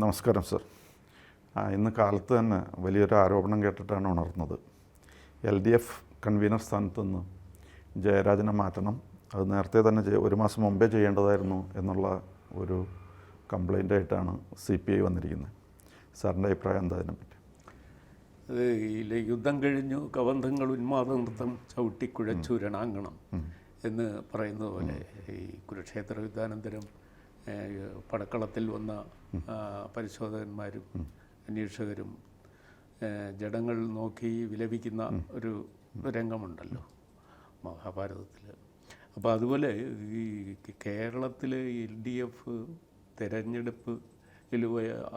നമസ്കാരം സർ. ഇന്ന് കാലത്ത് തന്നെ വലിയൊരു ആരോപണം കേട്ടിട്ടാണ് ഉണർന്നത്. എൽ ഡി എഫ് കൺവീനർ സ്ഥാനത്ത് നിന്ന് ജയരാജനെ മാറ്റണം. അത് നേരത്തെ തന്നെ ഒരു മാസം മുമ്പേ ചെയ്യേണ്ടതായിരുന്നു എന്നുള്ള ഒരു കംപ്ലൈന്റ് ആയിട്ടാണ് സി പി ഐ വന്നിരിക്കുന്നത്. സാറിന്റെ അഭിപ്രായം എന്താ അതിനെപ്പറ്റി? അത് ഈ യുദ്ധം കഴിഞ്ഞു കബന്ധങ്ങൾ ഉന്മാദ നൃത്തം ചവിട്ടിക്കുഴച്ചു രണാങ്കണം എന്ന് പറയുന്നത് പോലെ ഈ കുരുക്ഷേത്ര യുദ്ധാനന്തരം പടക്കളത്തിൽ വന്ന പരിശോധകന്മാരും അന്വേഷകരും ജഡങ്ങൾ നോക്കി വിലപിക്കുന്ന ഒരു രംഗമുണ്ടല്ലോ മഹാഭാരതത്തിൽ അപ്പോൾ അതുപോലെ ഈ കേരളത്തിൽ എൽ ഡി എഫ് തെരഞ്ഞെടുപ്പ്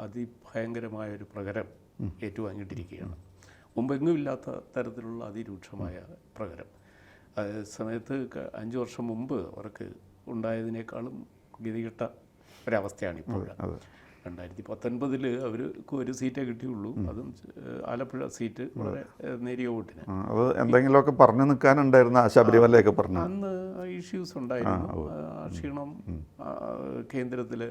അതിഭയങ്കരമായൊരു പ്രകരം ഏറ്റുവാങ്ങിയിട്ടിരിക്കുകയാണ്. മുമ്പെങ്ങും ഇല്ലാത്ത തരത്തിലുള്ള അതിരൂക്ഷമായ പ്രകരം. അതേ സമയത്ത് അഞ്ച് വർഷം മുമ്പ് അവർക്ക് ഉണ്ടായതിനേക്കാളും ഗതികെട്ട ഒരവസ്ഥയാണ് ഇപ്പോൾ രണ്ടായിരത്തി പത്തൊൻപതിൽ അവർക്ക് ഒരു സീറ്റേ കിട്ടിയുള്ളൂ. അതും ആലപ്പുഴ സീറ്റ് വളരെ നേരിയ വോട്ടിന്. അത് എന്തെങ്കിലുമൊക്കെ പറഞ്ഞു നിൽക്കാനുണ്ടായിരുന്ന ശബരിമലയൊക്കെ പറഞ്ഞു. അന്ന് ഇഷ്യൂസ് ഉണ്ടായിരുന്നു. ക്ഷീണം കേന്ദ്രത്തിൽ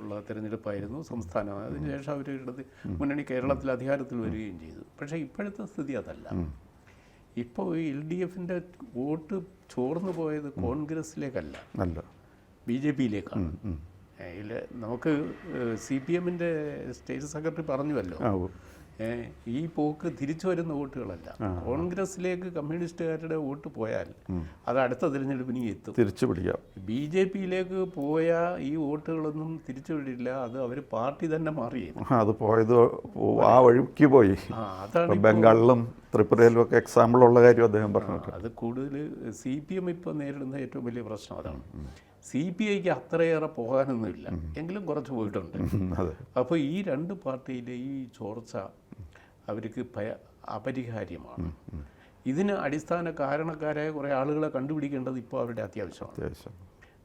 ഉള്ള തിരഞ്ഞെടുപ്പായിരുന്നു സംസ്ഥാനം. അതിനുശേഷം അവർ ഇടത് മുന്നണി കേരളത്തിൽ അധികാരത്തിൽ വരികയും ചെയ്തു. പക്ഷേ ഇപ്പോഴത്തെ സ്ഥിതി അതല്ല. ഇപ്പോൾ എൽ ഡി എഫിന്റെ വോട്ട് ചോർന്നു പോയത് കോൺഗ്രസിലേക്കല്ല അല്ല. ബി ജെ പിയിലേക്കാണ് അതിൽ നമുക്ക് സി പി എമ്മിന്റെ സ്റ്റേറ്റ് സെക്രട്ടറി പറഞ്ഞുവല്ലോ. ഈ പോക്ക് തിരിച്ചു വരുന്ന വോട്ടുകളല്ല. കോൺഗ്രസിലേക്ക് കമ്മ്യൂണിസ്റ്റുകാരുടെ വോട്ട് പോയാൽ അത് അടുത്ത തിരഞ്ഞെടുപ്പിന് എത്തും. തിരിച്ചു പിടിക്കാം. ബി ജെ പിയിലേക്ക് പോയ ഈ വോട്ടുകളൊന്നും തിരിച്ചു വിടില്ല. അത് അവർ പാർട്ടി തന്നെ മാറി അത് പോയത് ആ വഴിക്ക് പോയി. അതാണ് ബംഗാളിലും ത്രിപുരയിലും ഒക്കെ എക്സാമ്പിൾ ഉള്ള കാര്യം അദ്ദേഹം പറഞ്ഞു അത് കൂടുതൽ സി പി എം ഇപ്പോൾ നേരിടുന്ന ഏറ്റവും വലിയ പ്രശ്നം അതാണ്. സി പി ഐക്ക് അത്രയേറെ പോകാനൊന്നുമില്ല. എങ്കിലും കുറച്ച് പോയിട്ടുണ്ട്. അപ്പോൾ ഈ രണ്ട് പാർട്ടിയിലെ ഈ ചോർച്ച അവർക്ക് ഭയ അപരിഹാര്യമാണ്. ഇതിന് അടിസ്ഥാന കാരണക്കാരായ കുറേ ആളുകളെ കണ്ടുപിടിക്കേണ്ടത് ഇപ്പോൾ അവരുടെ അത്യാവശ്യമാണ്.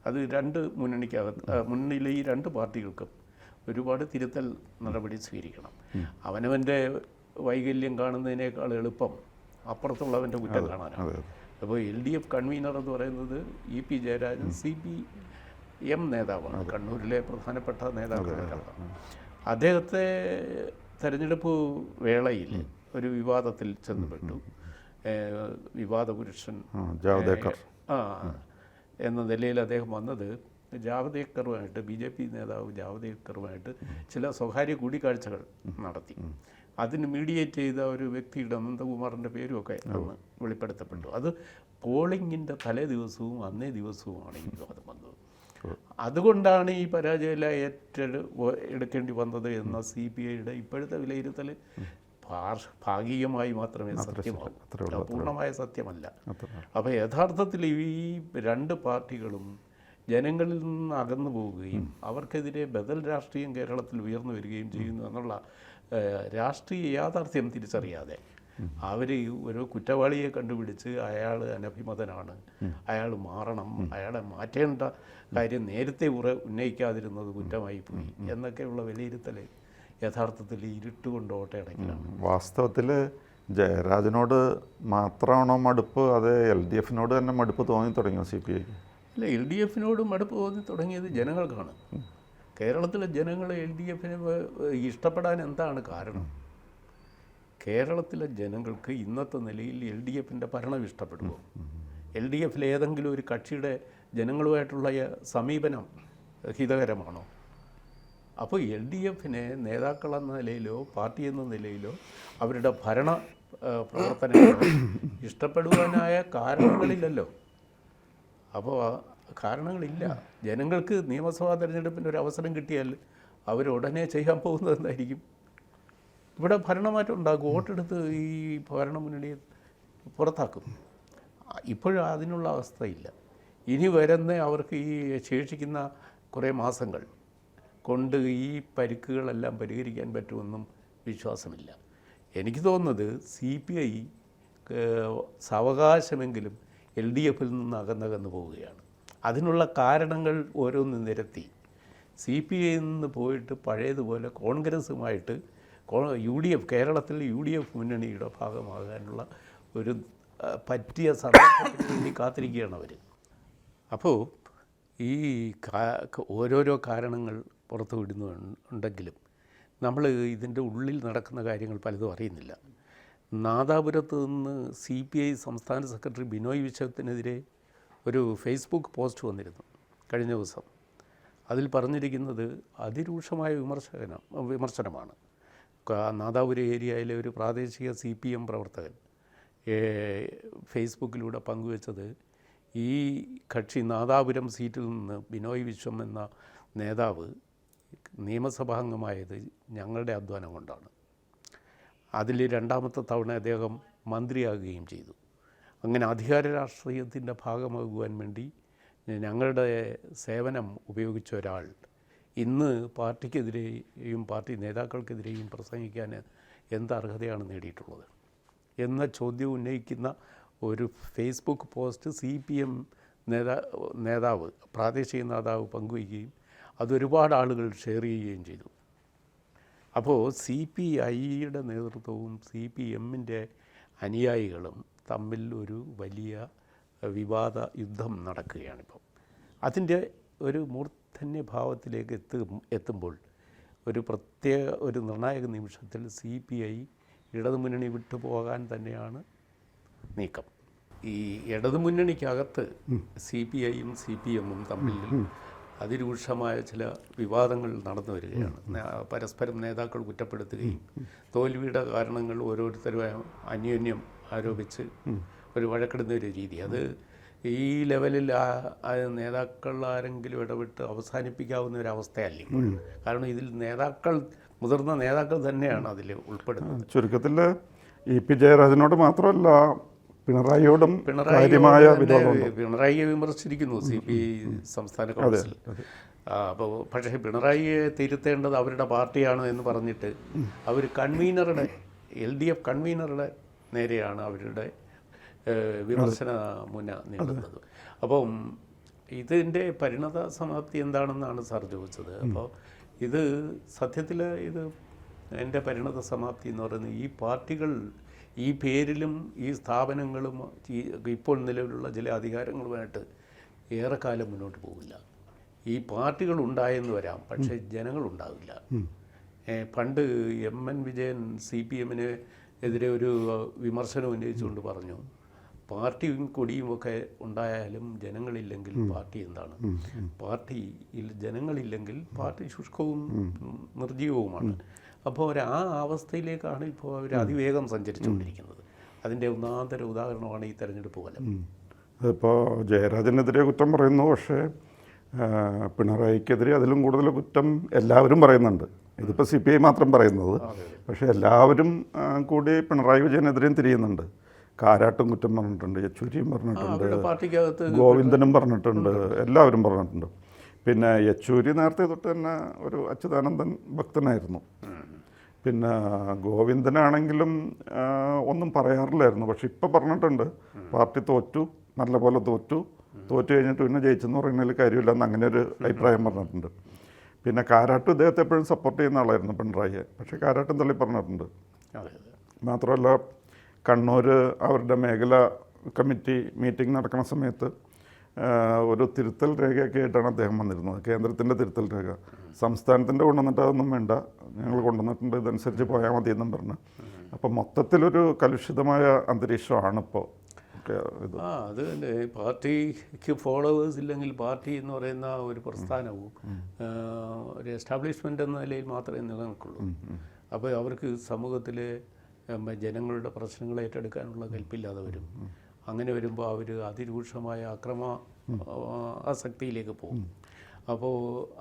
അത് രണ്ട് മുന്നണിക്കകത്ത് മുന്നണിയിലെ ഈ രണ്ട് പാർട്ടികൾക്കും ഒരുപാട് തിരുത്തൽ നടപടി സ്വീകരിക്കണം. അവനവന്റെ വൈകല്യം കാണുന്നതിനേക്കാൾ എളുപ്പം അപ്പുറത്തുള്ളവന്റെ കുറ്റം കാണാനാണ്. അപ്പോൾ എൽ ഡി എഫ് കൺവീനർ എന്ന് പറയുന്നത് E P Jayarajan C P M നേതാവാണ് കണ്ണൂരിലെ പ്രധാനപ്പെട്ട നേതാക്കളാണ് അദ്ദേഹത്തെ തെരഞ്ഞെടുപ്പ് വേളയിൽ ഒരു വിവാദത്തിൽ ചെന്നുപെട്ടു വിവാദ പുരുഷൻ ജാവ്ദേക്കർ. ആ എന്ന നിലയിൽ അദ്ദേഹം വന്നത് ജാവദേക്കറുമായിട്ട് ബി ജെ പി നേതാവ് ജാവദേക്കറുമായിട്ട് ചില സ്വകാര്യ കൂടിക്കാഴ്ചകൾ നടത്തി. അതിന് മീഡിയേറ്റ് ചെയ്ത ഒരു വ്യക്തിയുടെ അനന്തകുമാറിന്റെ പേരുമൊക്കെ അന്ന് വെളിപ്പെടുത്തപ്പെട്ടു. അത് പോളിങ്ങിന്റെ തലേ ദിവസവും അന്നേ ദിവസവുമാണ് ഈ വിവാദം വന്നത്. അതുകൊണ്ടാണ് ഈ പരാജയം ഏറ്റെടു എടുക്കേണ്ടി വന്നത് എന്ന സി പി ഐയുടെ ഇപ്പോഴത്തെ വിലയിരുത്തൽ ഭാഗികമായി മാത്രമേ സത്യമാകൂ. പൂർണമായ സത്യമല്ല. അപ്പോൾ യഥാർത്ഥത്തിൽ ഈ രണ്ട് പാർട്ടികളും ജനങ്ങളിൽ നിന്ന് അകന്നു പോവുകയും അവർക്കെതിരെ ബദൽ രാഷ്ട്രീയം കേരളത്തിൽ ഉയർന്നു വരികയും ചെയ്യുന്നു എന്നുള്ള രാഷ്ട്രീയ യാഥാർത്ഥ്യം തിരിച്ചറിയാതെ അവർ ഒരു കുറ്റവാളിയെ കണ്ടുപിടിച്ച് അയാൾ അനഭിമതനാണ്. അയാൾ മാറണം. അയാളെ മാറ്റേണ്ട കാര്യം നേരത്തെ ഉറ ഉന്നയിക്കാതിരുന്നത് കുറ്റമായി പോയി. എന്നൊക്കെയുള്ള വിലയിരുത്തൽ യഥാർത്ഥത്തിൽ ഇരുട്ടുകൊണ്ട് ഓട്ടയടക്കലാണ്. വാസ്തവത്തിൽ ജയരാജനോട് മാത്രമാണോ മടുപ്പ്? അതെ എൽ ഡി എഫിനോട് തന്നെ മടുപ്പ് തോന്നി തുടങ്ങിയോ സി പി ഐക്ക്? അല്ല എൽ ഡി എഫിനോട് മടുപ്പ് തോന്നി തുടങ്ങിയത് ജനങ്ങൾക്കാണ്. കേരളത്തിലെ ജനങ്ങൾ എൽ ഡി എഫിനെ ഇഷ്ടപ്പെടാൻ എന്താണ് കാരണം? കേരളത്തിലെ ജനങ്ങൾക്ക് ഇന്നത്തെ നിലയിൽ എൽ ഡി എഫിന്റെ ഭരണം ഇഷ്ടപ്പെടുമോ? എൽ ഡി എഫിൽ ഏതെങ്കിലും ഒരു കക്ഷിയുടെ ജനങ്ങളുമായിട്ടുള്ള സമീപനം ഹിതകരമാണോ? അപ്പോൾ എൽ ഡി എഫിനെ നേതാക്കളെന്ന നിലയിലോ പാർട്ടി എന്ന നിലയിലോ അവരുടെ ഭരണ പ്രവർത്തനങ്ങൾ ഇഷ്ടപ്പെടുവാനായ കാരണങ്ങളില്ലല്ലോ. അപ്പോൾ കാരണങ്ങളില്ല. ജനങ്ങൾക്ക് നിയമസഭാ തെരഞ്ഞെടുപ്പിന്റെ ഒരു അവസരം കിട്ടിയാൽ അവർ ഉടനെ ചെയ്യാൻ പോകുന്നത് എന്തായിരിക്കും? ഇവിടെ ഭരണമാറ്റം ഉണ്ടാകും വോട്ടെടുത്ത് ഈ ഭരണമുന്നണിയെ പുറത്താക്കും. ഇപ്പോഴും അതിനുള്ള അവസ്ഥയില്ല. ഇനി വരുന്ന അവർക്ക് ഈ ശേഷിക്കുന്ന കുറേ മാസങ്ങൾ കൊണ്ട് ഈ പരിക്കുകളെല്ലാം പരിഹരിക്കാൻ പറ്റുമെന്നും വിശ്വാസമില്ല. എനിക്ക് തോന്നുന്നത് സി പി ഐ സാവകാശമെങ്കിലും എൽ ഡി എഫിൽ നിന്ന് അകന്നകന്ന് പോവുകയാണ്. അതിനുള്ള കാരണങ്ങൾ ഓരോന്ന് നിരത്തി. സി പി ഐയിൽ നിന്ന് പോയിട്ട് പഴയതുപോലെ കോൺഗ്രസ്സുമായിട്ട് യു ഡി എഫ് കേരളത്തിൽ യു ഡി എഫ് മുന്നണിയുടെ ഭാഗമാകാനുള്ള ഒരു പറ്റിയ സന്ദർഭത്തിന് വേണ്ടി കാത്തിരിക്കുകയാണ് അവർ അപ്പോൾ ഈ ഓരോരോ കാരണങ്ങൾ പുറത്തു വിടുന്നുണ്ടെങ്കിലും നമ്മൾ ഇതിന്റെ ഉള്ളിൽ നടക്കുന്ന കാര്യങ്ങൾ പലതും അറിയുന്നില്ല. നാദാപുരത്ത് നിന്ന് സി പി ഐ സംസ്ഥാന സെക്രട്ടറി ബിനോയ് വിശ്വത്തിനെതിരെ ഒരു ഫേസ്ബുക്ക് പോസ്റ്റ് വന്നിരുന്നു കഴിഞ്ഞ ദിവസം. അതിൽ പറഞ്ഞിരിക്കുന്നത് അതിരൂക്ഷമായ വിമർശകന വിമർശനമാണ്. നാദാപുര ഏരിയയിലെ ഒരു പ്രാദേശിക സി പി എം പ്രവർത്തകൻ ഫേസ്ബുക്കിലൂടെ പങ്കുവച്ചത് ഈ കക്ഷി നാദാപുരം സീറ്റിൽ നിന്ന് ബിനോയ് വിശ്വം എന്ന നേതാവ് നിയമസഭാംഗമായത് ഞങ്ങളുടെ അധ്വാനം കൊണ്ടാണ്. അതിൽ രണ്ടാമത്തെ തവണ അദ്ദേഹം മന്ത്രിയാകുകയും ചെയ്തു. അങ്ങനെ അധികാര രാഷ്ട്രീയത്തിന്റെ ഭാഗമാകുവാൻ വേണ്ടി ഞങ്ങളുടെ സേവനം ഉപയോഗിച്ച ഒരാൾ ഇന്ന് പാർട്ടിക്കെതിരെയും പാർട്ടി നേതാക്കൾക്കെതിരെയും പ്രസംഗിക്കാൻ എന്ത് അർഹതയാണ് നേടിയിട്ടുള്ളത്? എന്ന ചോദ്യം ഉന്നയിക്കുന്ന ഒരു Facebook post C P M നേതാ നേതാവ് പ്രാദേശിക നേതാവ് പങ്കുവയ്ക്കുകയും അതൊരുപാട് ആളുകൾ ഷെയർ ചെയ്യുകയും ചെയ്തു. അപ്പോൾ സി പി ഐയുടെ നേതൃത്വവും സി പി എമ്മിന്റെ അനുയായികളും തമ്മിൽ ഒരു വലിയ വിവാദ യുദ്ധം നടക്കുകയാണിപ്പം. അതിന്റെ ഒരു മൂർധന്യ ഭാവത്തിലേക്ക് എത്തും എത്തുമ്പോൾ ഒരു പ്രത്യേക ഒരു നിർണായക നിമിഷത്തിൽ സി പി ഐ ഇടതുമുന്നണി വിട്ടു പോകാൻ തന്നെയാണ് നീക്കം. ഈ ഇടതുമുന്നണിക്കകത്ത് സി പി ഐയും സി പി എമ്മും തമ്മിൽ അതിരൂക്ഷമായ ചില വിവാദങ്ങൾ നടന്നു വരികയാണ്. പരസ്പരം നേതാക്കൾ കുറ്റപ്പെടുത്തുകയും തോൽവിയുടെ കാരണങ്ങൾ ഓരോരുത്തരും അന്യോന്യം ആരോപിച്ച് ഒരു വഴക്കിടുന്ന ഒരു രീതി. അത് ഈ ലെവലിൽ ആ- നേതാക്കൾ ആരെങ്കിലും ഇടപെട്ട് അവസാനിപ്പിക്കാവുന്ന ഒരു അവസ്ഥയല്ല കാരണം ഇതിൽ നേതാക്കൾ മുതിർന്ന നേതാക്കൾ തന്നെയാണ് അതിൽ ഉൾപ്പെടുന്നത്. ചുരുക്കത്തിൽ ഇ പി ജയരാജനോട് മാത്രമല്ല പിണറായിയോടും പിണറായി കാര്യമായ പിണറായി പിണറായിയെ വിമർശിച്ചിരിക്കുന്നു സി പി സംസ്ഥാന കൗൺസിൽ അപ്പോൾ പക്ഷേ പിണറായിയെ തിരുത്തേണ്ടത് അവരുടെ പാർട്ടിയാണ് എന്ന് പറഞ്ഞിട്ട് അവർ കൺവീനറുടെ എൽ ഡി എഫ് കൺവീനറുടെ നേരെയാണ് അവരുടെ വിമർശന മുന നീളുന്നത് അപ്പം ഇതിന്റെ പരിണത സമാപ്തി എന്താണെന്നാണ് സാർ ചോദിച്ചത്. അപ്പോൾ ഇത് സത്യത്തിൽ ഇത് എന്റെ പരിണത സമാപ്തി എന്ന് പറയുന്നത് ഈ പാർട്ടികൾ ഈ പേരിലും ഈ സ്ഥാപനങ്ങളും ഈ ഇപ്പോൾ നിലവിലുള്ള ചില അധികാരങ്ങളുമായിട്ട് ഏറെക്കാലം മുന്നോട്ട് പോകില്ല ഈ പാർട്ടികൾ ഉണ്ടായെന്ന് വരാം പക്ഷേ ജനങ്ങളുണ്ടാവില്ല പണ്ട് M N Vijayan C P എമ്മിന് എതിരെ ഒരു വിമർശനം ഉന്നയിച്ചുകൊണ്ട് പറഞ്ഞു പാർട്ടിയും കൊടിയും ഒക്കെ ഉണ്ടായാലും ജനങ്ങളില്ലെങ്കിൽ പാർട്ടി എന്താണ്? പാർട്ടിയിൽ ജനങ്ങളില്ലെങ്കിൽ പാർട്ടി ശുഷ്കവും നിർജീവവുമാണ് അപ്പോൾ അവർ ആ അവസ്ഥയിലേക്കാണ് ഇപ്പോൾ അവർ അതിവേഗം സഞ്ചരിച്ചുകൊണ്ടിരിക്കുന്നത്. അതിന്റെ ഒന്നാന്തര ഉദാഹരണമാണ് ഈ തെരഞ്ഞെടുപ്പ് ഫലം. അതിപ്പോൾ ജയരാജനെതിരെ കുറ്റം പറയുന്നു. പക്ഷേ പിണറായിക്കെതിരെ അതിലും കൂടുതൽ കുറ്റം എല്ലാവരും പറയുന്നുണ്ട്. ഇതിപ്പോൾ സി പി ഐ മാത്രം പറയുന്നത്. പക്ഷേ എല്ലാവരും കൂടി പിണറായി വിജയനെതിരെയും തിരിയുന്നുണ്ട്. കാരാട്ടും കുറ്റം പറഞ്ഞിട്ടുണ്ട് യെച്ചൂരിയും പറഞ്ഞിട്ടുണ്ട് ഗോവിന്ദനും പറഞ്ഞിട്ടുണ്ട് എല്ലാവരും പറഞ്ഞിട്ടുണ്ട്. പിന്നെ യെച്ചൂരി നേരത്തെ തൊട്ട് തന്നെ ഒരു അച്യുതാനന്ദൻ ഭക്തനായിരുന്നു. പിന്നെ ഗോവിന്ദനാണെങ്കിലും ഒന്നും പറയാറില്ലായിരുന്നു. പക്ഷെ ഇപ്പം പറഞ്ഞിട്ടുണ്ട് പാർട്ടി തോറ്റു നല്ലപോലെ തോറ്റു. തോറ്റു കഴിഞ്ഞിട്ട് പിന്നെ ജയിച്ചെന്ന് പറയുന്നതിൽ കാര്യമില്ലെന്ന് അങ്ങനെ ഒരു അഭിപ്രായം പറഞ്ഞിട്ടുണ്ട്. പിന്നെ കാരാട്ട് ഇദ്ദേഹത്തെ എപ്പോഴും സപ്പോർട്ട് ചെയ്യുന്ന ആളായിരുന്നു പിണറായിയെ. പക്ഷേ കാരാട്ടും തള്ളി പറഞ്ഞിട്ടുണ്ട്. മാത്രമല്ല കണ്ണൂർ അവരുടെ മേഖല കമ്മിറ്റി മീറ്റിംഗ് നടക്കുന്ന സമയത്ത് ഒരു തിരുത്തൽ രേഖയൊക്കെ ആയിട്ടാണ് അദ്ദേഹം വന്നിരുന്നത്. കേന്ദ്രത്തിന്റെ തിരുത്തൽ രേഖ. സംസ്ഥാനത്തിന്റെ കൊണ്ടുവന്നിട്ട് അതൊന്നും വേണ്ട. ഞങ്ങൾ കൊണ്ടുവന്നിട്ടുണ്ട്. ഇതനുസരിച്ച് പോയാൽ മതി എന്നും പറഞ്ഞു. അപ്പം മൊത്തത്തിലൊരു കലുഷിതമായ അന്തരീക്ഷമാണ് ഇപ്പോൾ ആ അത് തന്നെ. പാർട്ടിക്ക് ഫോളോവേഴ്സ് ഇല്ലെങ്കിൽ പാർട്ടി എന്ന് പറയുന്ന ഒരു പ്രസ്ഥാനവും ഒരു എസ്റ്റാബ്ലിഷ്മെന്റ് എന്ന നിലയിൽ മാത്രമേ നിലനിൽക്കുള്ളൂ. അപ്പോൾ അവർക്ക് സമൂഹത്തിലെ ജനങ്ങളുടെ പ്രശ്നങ്ങൾ ഏറ്റെടുക്കാനുള്ള കൽപ്പില്ലാതെ വരും. അങ്ങനെ വരുമ്പോൾ അവർ അതിരൂക്ഷമായ അക്രമ ആസക്തിയിലേക്ക് പോകും. അപ്പോൾ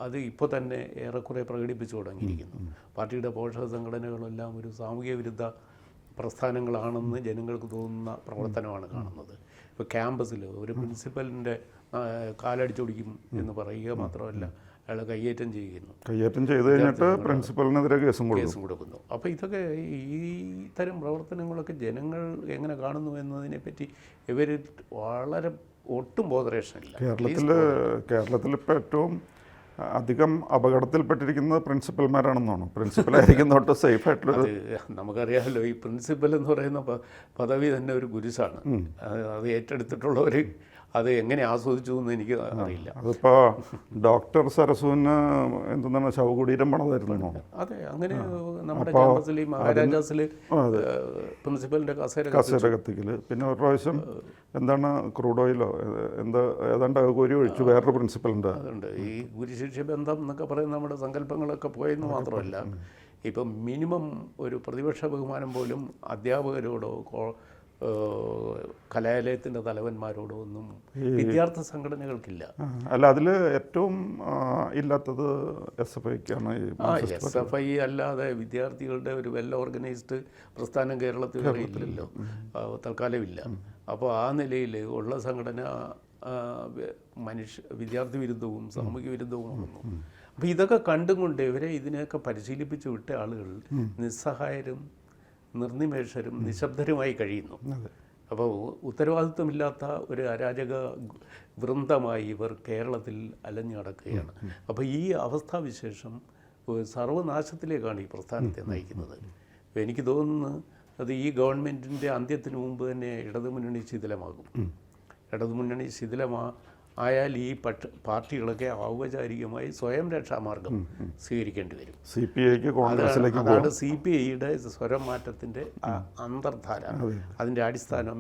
അത് ഇപ്പോൾ തന്നെ ഏറെക്കുറെ പ്രകടിപ്പിച്ചു തുടങ്ങിയിരിക്കുന്നു. പാർട്ടിയുടെ പോഷക സംഘടനകളെല്ലാം ഒരു സാമൂഹ്യ വിരുദ്ധ പ്രസ്ഥാനങ്ങളാണെന്ന് ജനങ്ങൾക്ക് തോന്നുന്ന പ്രവർത്തനമാണ് കാണുന്നത്. ഇപ്പോൾ ക്യാമ്പസിൽ ഒരു പ്രിൻസിപ്പലിന്റെ കാലടിച്ചൊടിക്കും എന്ന് പറയുക മാത്രമല്ല അയാളെ കയ്യേറ്റം ചെയ്യുന്നു. കയ്യേറ്റം ചെയ്ത് കഴിഞ്ഞിട്ട് പ്രിൻസിപ്പലിനെതിരെ കേസും കേസും കൊടുക്കുന്നു. അപ്പോൾ ഇതൊക്കെ ഈ തരം പ്രവർത്തനങ്ങളൊക്കെ ജനങ്ങൾ എങ്ങനെ കാണുന്നു എന്നതിനെ പറ്റി ഇവർ വളരെ ഒട്ടും ബോധരേഷനില്ല കേരളത്തിൽ കേരളത്തിൽ ഇപ്പോൾ ഏറ്റവും അധികം അപകടത്തിൽപ്പെട്ടിരിക്കുന്നത് പ്രിൻസിപ്പൽമാരാണെന്നാണ്? പ്രിൻസിപ്പലായിരിക്കും തൊട്ട് സേഫ് ആയിട്ടുള്ളത് നമുക്കറിയാമല്ലോ ഈ പ്രിൻസിപ്പൽ എന്ന് പറയുന്ന പദവി തന്നെ ഒരു ഗുരുസാണ്. അത് അത് ഏറ്റെടുത്തിട്ടുള്ളവർ അത് എങ്ങനെ ആസ്വദിച്ചു എന്ന് എനിക്ക് അറിയില്ല. അതിപ്പോ ഡോക്ടർ സരസുവിന് എന്താണ് ശവകുടീരം പണതായിരുന്നു? അതെ അങ്ങനെ നമ്മുടെ ക്യാമ്പസിൽ മഹാരാജാസിൽ പ്രിൻസിപ്പലിന്റെ കസേര കസേര കത്തിക്കൽ പിന്നെ ഒരു പ്രാവശ്യം എന്താണ് ക്രൂഡ് ഓയിലോ എന്താ ഏതാണ്ട് ഗുരി ഒഴിച്ചു വേറൊരു പ്രിൻസിപ്പലിന്റെ അതുണ്ട്. ഈ ഗുരുശിക്ഷ ബന്ധം എന്നൊക്കെ പറയുന്ന നമ്മുടെ സങ്കല്പങ്ങളൊക്കെ പോയെന്ന് മാത്രമല്ല ഇപ്പം മിനിമം ഒരു പ്രതിപക്ഷ ബഹുമാനം പോലും അധ്യാപകരോടോ കലാലയത്തിന്റെ തലവന്മാരോടോ ഒന്നും വിദ്യാർത്ഥി സംഘടനകൾക്കില്ല. അല്ല അതിൽ ഏറ്റവും ഇല്ലാത്തത് എസ് എഫ് ഐക്കാണ് എസ് എഫ് ഐ അല്ലാതെ വിദ്യാർത്ഥികളുടെ ഒരു വെൽ ഓർഗനൈസ്ഡ് പ്രസ്ഥാനം കേരളത്തിൽ ഇല്ലല്ലോ. ആ, തൽക്കാലം ഇല്ല അപ്പോൾ ആ നിലയിൽ ഉള്ള സംഘടന മനുഷ്യ വിദ്യാർത്ഥി വിരുദ്ധവും സാമൂഹ്യ വിരുദ്ധവും ആകുന്നു അപ്പോൾ ഇതൊക്കെ കണ്ടും കൊണ്ട് ഇവരെ ഇതിനെയൊക്കെ പരിശീലിപ്പിച്ച് വിട്ട ആളുകൾ നിസ്സഹായരും നിർനിമേഷരും നിശബ്ദരുമായി കഴിയുന്നു. അപ്പോൾ ഉത്തരവാദിത്വമില്ലാത്ത ഒരു അരാജക വൃന്ദമായി ഇവർ കേരളത്തിൽ അലഞ്ഞു നടക്കുകയാണ്. അപ്പോൾ ഈ അവസ്ഥാവിശേഷം സർവനാശത്തിലേക്കാണ് ഈ പ്രസ്ഥാനത്തെ നയിക്കുന്നത്. എനിക്ക് തോന്നുന്നു അത് ഈ ഗവൺമെന്റിന്റെ അന്ത്യത്തിന് മുമ്പ് തന്നെ ഇടതുമുന്നണി ശിഥിലമാകും. ഇടതുമുന്നണി ശിഥിലമാ ആയാൽ ഈ പട്ട് പാർട്ടികളൊക്കെ ഔപചാരികമായി സ്വയം രക്ഷാമാർഗം സ്വീകരിക്കേണ്ടി വരും. സി പി ഐക്ക് കോൺഗ്രസിലേക്ക് അതാണ് സി പി ഐയുടെ സ്വരം മാറ്റത്തിന്റെ അന്തർധാര. അതിന്റെ അടിസ്ഥാനം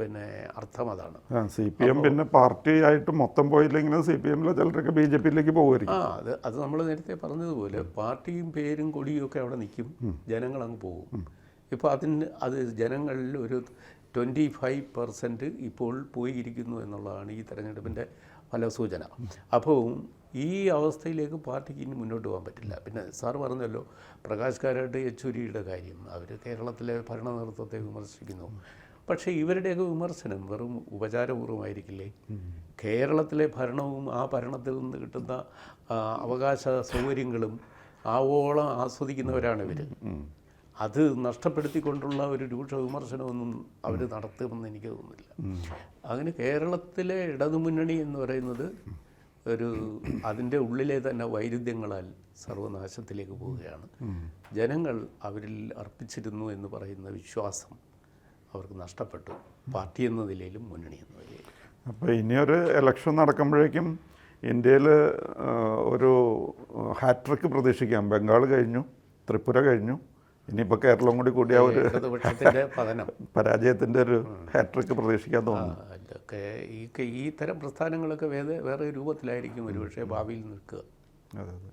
പിന്നെ അർത്ഥം അതാണ്. സി പി എം പിന്നെ പാർട്ടിയായിട്ട് മൊത്തം പോയില്ലെങ്കിൽ സി പി എമ്മിലെ ചിലരൊക്കെ ബി ജെ പിയിലേക്ക് പോകുമായിരിക്കും ആ അത് അത് നമ്മൾ നേരത്തെ പറഞ്ഞതുപോലെ പാർട്ടിയും പേരും കൊടിയും ഒക്കെ അവിടെ നിൽക്കും. ജനങ്ങൾ അങ്ങ് പോകും. ഇപ്പോൾ അതിന് അത് ജനങ്ങളിൽ ഒരു ട്വന്റി ഫൈവ് പെർസെന്റ് ഇപ്പോൾ പോയിരിക്കുന്നു എന്നുള്ളതാണ് ഈ തെരഞ്ഞെടുപ്പിന്റെ ഫലസൂചന. അപ്പോൾ ഈ അവസ്ഥയിലേക്ക് പാർട്ടിക്ക് ഇനി മുന്നോട്ട് പോകാൻ പറ്റില്ല. പിന്നെ സാർ പറഞ്ഞല്ലോ പ്രകാശ് കാരാട്ട് യെച്ചൂരിയുടെ കാര്യം. അവർ കേരളത്തിലെ ഭരണ നേതൃത്വത്തെ വിമർശിക്കുന്നു. പക്ഷേ ഇവരുടെയൊക്കെ വിമർശനം വെറും ഉപചാരപൂർവമായിരിക്കില്ലേ കേരളത്തിലെ ഭരണവും ആ ഭരണത്തിൽ നിന്ന് കിട്ടുന്ന അവകാശ സൗകര്യങ്ങളും ആവോളം ആസ്വദിക്കുന്നവരാണ് ഇവർ അത് നഷ്ടപ്പെടുത്തിക്കൊണ്ടുള്ള ഒരു രൂക്ഷ വിമർശനമൊന്നും അവർ നടത്തുമെന്ന് എനിക്ക് തോന്നുന്നില്ല. അങ്ങനെ കേരളത്തിലെ ഇടതുമുന്നണി എന്ന് പറയുന്നത് ഒരു അതിന്റെ ഉള്ളിലെ തന്നെ വൈരുദ്ധ്യങ്ങളാൽ സർവനാശത്തിലേക്ക് പോവുകയാണ്. ജനങ്ങൾ അവരിൽ അർപ്പിച്ചിരുന്നു എന്ന് പറയുന്ന വിശ്വാസം അവർക്ക് നഷ്ടപ്പെട്ടു. പാർട്ടി എന്ന നിലയിലും മുന്നണി എന്ന നിലയിലും. അപ്പോൾ ഇനിയൊരു ഇലക്ഷൻ നടക്കുമ്പോഴേക്കും ഇന്ത്യയിൽ ഒരു ഹാട്രിക്ക് പ്രതീക്ഷിക്കാം. ബംഗാൾ കഴിഞ്ഞു ത്രിപുര കഴിഞ്ഞു. ഇനിയിപ്പോൾ കേരളം കൂടി കൂടിയ ഒരു പതനം? പരാജയത്തിന്റെ ഒരു ഹാട്രിക്ക് പ്രതീക്ഷിക്കാൻ തോന്നുന്നു. അതൊക്കെ ഈ ഈ തരം പ്രസ്ഥാനങ്ങളൊക്കെ വേറെ വേറെ രൂപത്തിലായിരിക്കും ഒരുപക്ഷെ ഭാവിയിൽ നിൽക്കുക. അതെ അതെ.